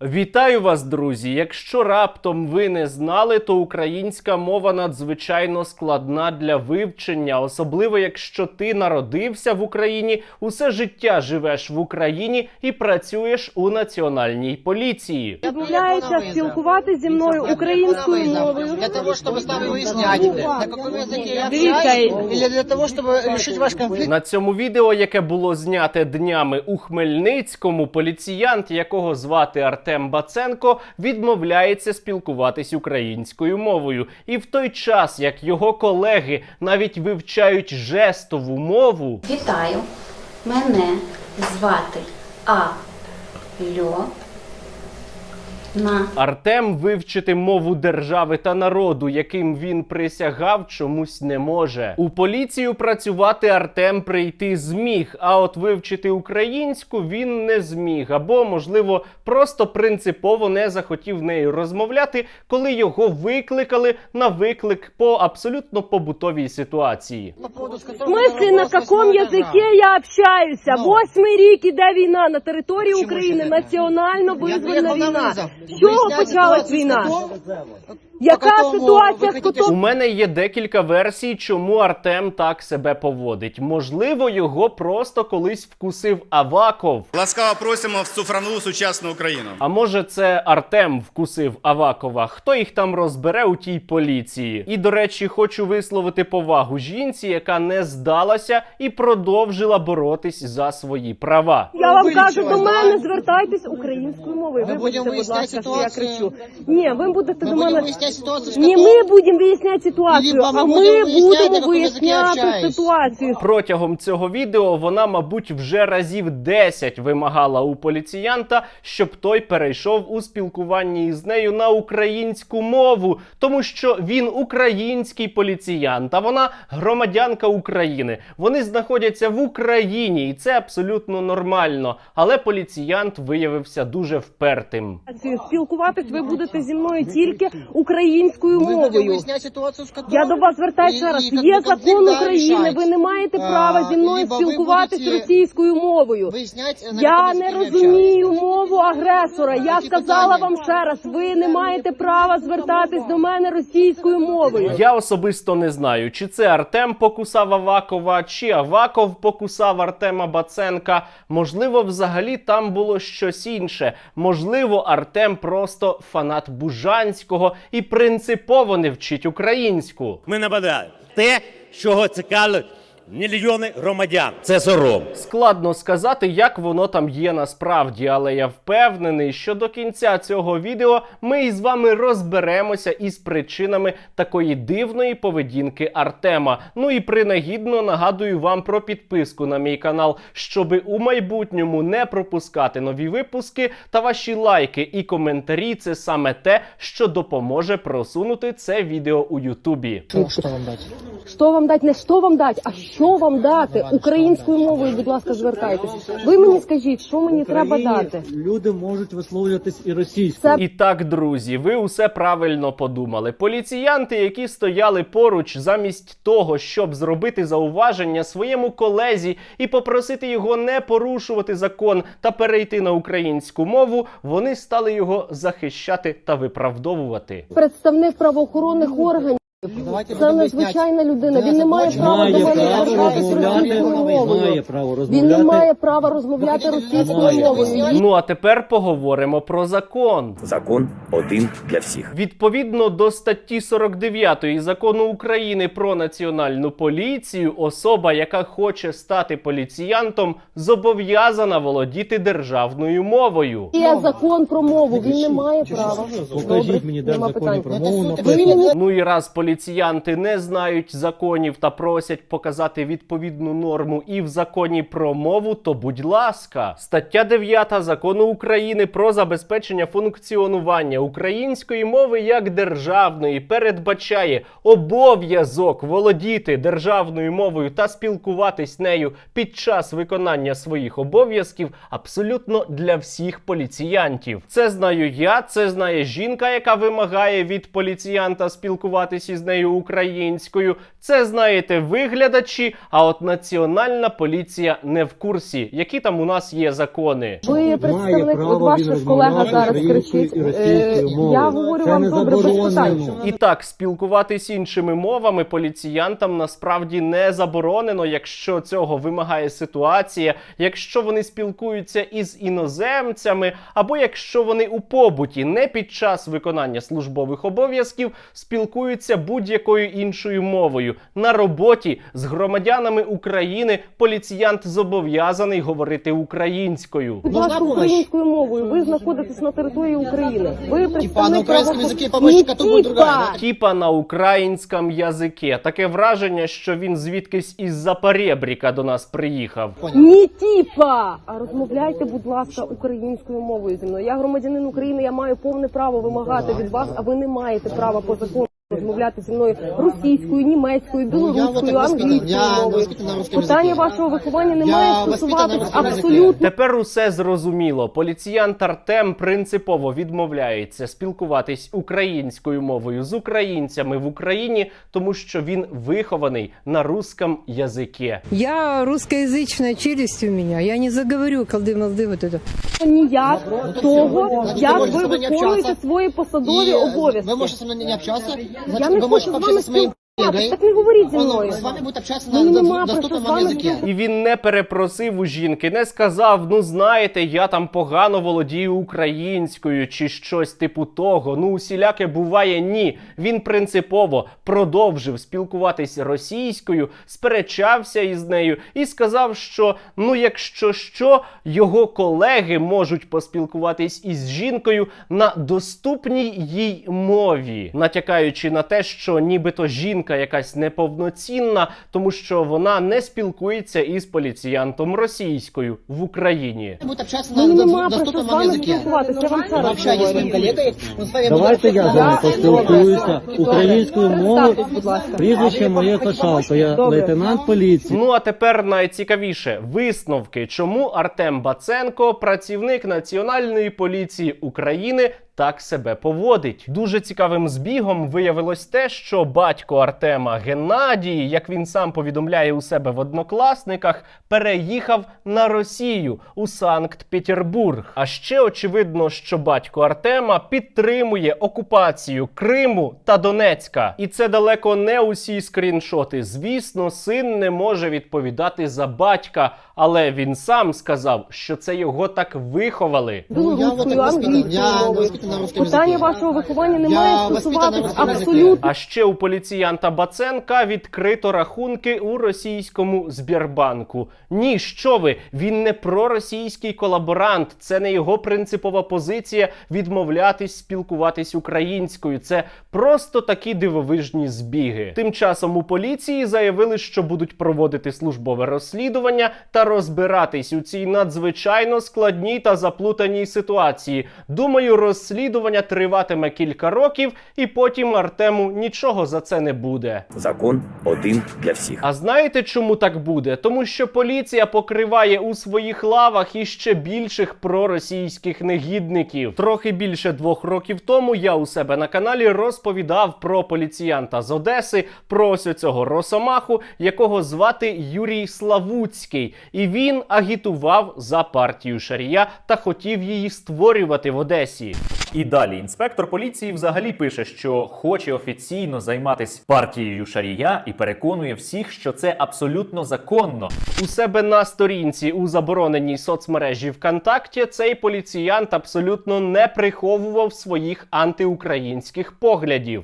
Вітаю вас, друзі! Якщо раптом ви не знали, то українська мова надзвичайно складна для вивчення, особливо якщо ти народився в Україні, усе життя живеш в Україні і працюєш у національній поліції. Відмовляється спілкуватися зі мною українською мовою. Для того, чтобы с вами выяснять, на каком языке я Дивіться, общаюсь, или для того, чтобы решить ваш конфликт. На цьому відео, яке було зняте днями у Хмельницькому, поліціянт, якого звати Артем Баценко, відмовляється спілкуватись українською мовою. І в той час, як його колеги навіть вивчають жестову мову, Вітаю, мене звати А. На Артем вивчити мову держави та народу, яким він присягав, чомусь не може. У поліцію працювати Артем прийти зміг, а от вивчити українську він не зміг, або, можливо, просто принципово не захотів нею розмовляти, коли його викликали на виклик по абсолютно побутовій ситуації. Поводу, В которым на каком язикі я общаюся? Ну. Восьмий рік іде війна на території України, національно визвольна війна. Чого почалась війна? Котом? Яка ситуація з хотите, У мене є декілька версій, чому Артем так себе поводить. Можливо, його просто колись вкусив Аваков. Ласкаво просимо в цифрову сучасну Україну. А може, це Артем вкусив Авакова? Хто їх там розбере у тій поліції? І до речі, хочу висловити повагу жінці, яка не здалася і продовжила боротись за свої права. Я вам кажу, до мене звертайтесь українською мовою. Вибачте, будь ласка, що я кричу. Ні, ви будете до мене. Выяснять Не котом. ми будемо виясняти ситуацію, а ми будемо виясняти, ситуацію. Протягом цього відео вона, мабуть, вже разів 10 вимагала у поліціянта, щоб той перейшов у спілкуванні із нею на українську мову, тому що він український поліціянт, а вона громадянка України. Вони знаходяться в Україні, і це абсолютно нормально. Але поліціянт виявився дуже впертим. Спілкуватись ви будете зі мною тільки українською Мы будем мовою. выяснять ситуацию с котом. Я до вас звертаюся ще І- раз. і как Є бы конфликт, закон да, України. решать. Ви не маєте А, права зі мною либо ви спілкуватись будете російською мовою. Выяснять, на Я каком не языке я розумію мову агресора. Я Які сказала питання? вам ще раз. Ви не маєте права звертатись до мене російською мовою. Я особисто не знаю, чи це Артем покусав Авакова, чи Аваков покусав Артема Баценка. Можливо, взагалі там було щось інше. Можливо, Артем просто фанат Бужанського і принципово не вчить українську. Ми нападаємо те, чого цікавить мільйони громадян. Це сором. Складно сказати, як воно там є насправді, але я впевнений, що до кінця цього відео ми із вами розберемося із причинами такої дивної поведінки Артема. Ну і принагідно нагадую вам про підписку на мій канал, щоби у майбутньому не пропускати нові випуски. Та ваші лайки і коментарі це саме те, що допоможе просунути це відео у Ютубі. общаюсь. Что вам дать? Що вам дати? Не що вам дати, а що вам дати? Українською мовою, будь ласка, звертайтесь. Ви мені скажіть, що мені треба дати? Люди можуть висловлюватись і російською. І так, друзі, ви усе правильно подумали. Поліціянти, які стояли поруч, замість того, щоб зробити зауваження своєму колезі і попросити його не порушувати закон та перейти на українську мову, вони стали його захищати та виправдовувати. представник правоохоронних органів. Давайте Це надзвичайна людина. Він не має права Має право розмовляти, російською має право Він не розмовляти. має права розмовляти російською мовою. Ну а тепер поговоримо про закон. Закон один для всіх. Відповідно до статті 49 закону України про національну поліцію, особа, яка хоче стати поліціянтом, зобов'язана володіти державною мовою. Є закон про мову. Він не має права. Покажіть мені, де в нема законі питань. про Ну, мову. Ви написано. мені Ну і раз поліціянти не знають законів та просять показати відповідну норму і в законі про мову, то будь ласка, стаття 9 закону України про забезпечення функціонування української мови як державної передбачає обов'язок володіти державною мовою та спілкуватись нею під час виконання своїх обов'язків абсолютно для всіх поліціянтів. Це знаю я, це знає жінка, яка вимагає від поліціянта спілкуватись із з нею українською. Це знаєте виглядачі. А от національна поліція не в курсі, які там у нас є закони. Ви представник, от ваш колега зараз кричить. Е. Я говорю Це вам добре, без питань. І так, спілкуватись іншими мовами поліціянтам насправді не заборонено, якщо цього вимагає ситуація, якщо вони спілкуються із іноземцями, або якщо вони у побуті не під час виконання службових обов'язків спілкуються будь-якою іншою мовою. На роботі з громадянами України поліціянт зобов'язаний говорити українською. Будь ласка, українською мовою. Ви знаходитесь на території України. Ви на представник українському язикі помощника, то буде Ні, другая, типа. Тіпа на українському язикі. Таке враження, що він звідкись із Запоребріка до нас приїхав. Ні, типа. А розмовляйте, будь ласка, українською мовою зі мною. Я громадянин України, я маю повне право вимагати від вас, а ви не маєте права по закону Розмовляти зі мною російською, німецькою, Ну, я білоруською, вот так воспитан. англійською Я мовою. воспитан на русском Питання языке. вашого виховання не Я має воспитан на стосуватись русском языке. абсолютно Тепер усе зрозуміло. Поліціянт Артем принципово відмовляється спілкуватись українською мовою з українцями в Україні, тому що він вихований на русском язикі. Я русскоязычная челюсть у меня. Я не заговорю колды-молды вот это. ніяк того, Значить, як ви можете ви з вами не виконуєте общатися. свої посадові И, э, обов'язки. Вы можете со мной не общаться. Значит, Я не вы хочу з вами спілкуватися. Коллегой. Так не говоріть зі мною. с вами будет общаться на Мені на нема про що доступном вам спілкуватися. І він не перепросив у жінки, не сказав: ну знаєте, я там погано володію українською чи щось типу того. Ну, усіляке буває ні. Він принципово продовжив спілкуватись російською, сперечався із нею і сказав, що ну, якщо що, його колеги можуть поспілкуватись із жінкою на доступній їй мові, натякаючи на те, що нібито жінка якась неповноцінна, тому що вона не спілкується із поліціянтом російською в Україні. На на вам вами Давайте я з вами поспілкуюся українською мовою. Прізвище моє Кошалко, я лейтенант поліції. Ну а тепер найцікавіше висновки, чому Артем Баценко, працівник Національної поліції України, так себе поводить. Дуже цікавим збігом виявилось те, що батько Артема Геннадій, як він сам повідомляє у себе в однокласниках, переїхав на Росію у Санкт-Петербург. А ще очевидно, що батько Артема підтримує окупацію Криму та Донецька. І це далеко не усі скріншоти. Звісно, син не може відповідати за батька, але він сам сказав, що це його так виховали. Ну, я. Я на русском Питання языке. вашого виховання не має языке. абсолютно А ще у поліціянта Баценка відкрито рахунки у російському Збірбанку. Ні, що ви? Він не проросійський колаборант. Це не його принципова позиція відмовлятись спілкуватись українською. Це просто такі дивовижні збіги. Тим часом у поліції заявили, що будуть проводити службове розслідування та розбиратись у цій надзвичайно складній та заплутаній ситуації. Думаю, розслідування триватиме кілька років, і потім Артему нічого за це не буде. Закон один для всіх. А знаєте, чому так буде? Тому що поліція покриває у своїх лавах іще більших проросійських негідників. Трохи більше двох років тому я у себе на каналі розповідав про поліціянта з Одеси, про ось цього росомаху, якого звати Юрій Славуцький, і він агітував за партію Шарія та хотів її створювати в Одесі. І далі інспектор поліції взагалі пише, що хоче офіційно займатися партією Шарія і переконує всіх, що це абсолютно законно. У себе на сторінці у забороненій соцмережі ВКонтакті цей поліціянт абсолютно не приховував своїх антиукраїнських поглядів.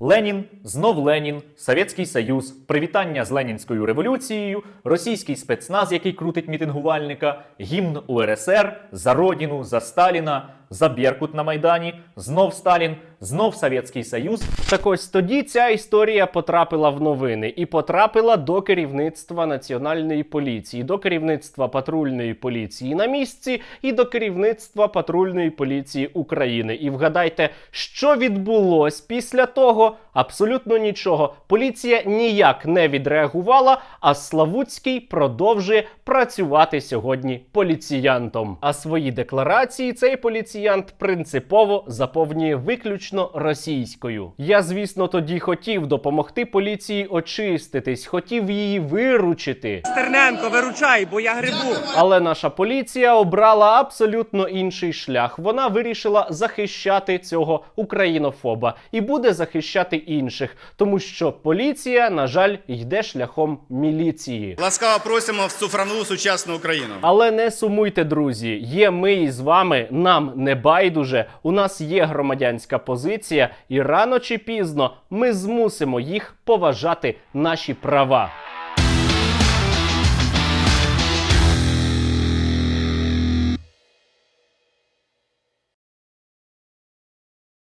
Ленін, знов Ленін, Совєтський Союз, привітання з Ленінською революцією, російський спецназ, який крутить мітингувальника, гімн УРСР, за родину, за Сталіна, за Беркут на Майдані, знов Сталін, знов Совєтський Союз. Так ось тоді ця історія потрапила в новини і потрапила до керівництва національної поліції, до керівництва патрульної поліції на місці і до керівництва патрульної поліції України. І вгадайте, що відбулось після того? Абсолютно нічого. Поліція ніяк не відреагувала, а Славутський продовжує працювати сьогодні поліціянтом. А свої декларації цей поліціянт поліціянт принципово заповнює виключно російською. Я, звісно, тоді хотів допомогти поліції очиститись, хотів її виручити. Стерненко, виручай, бо я грибу. Але наша поліція обрала абсолютно інший шлях. Вона вирішила захищати цього українофоба і буде захищати інших, тому що поліція, на жаль, йде шляхом міліції. Ласкаво просимо в цифрову сучасну Україну. Але не сумуйте, друзі. Є ми із вами, нам не байдуже. У нас є громадянська позиція, і рано чи пізно ми змусимо їх поважати наші права.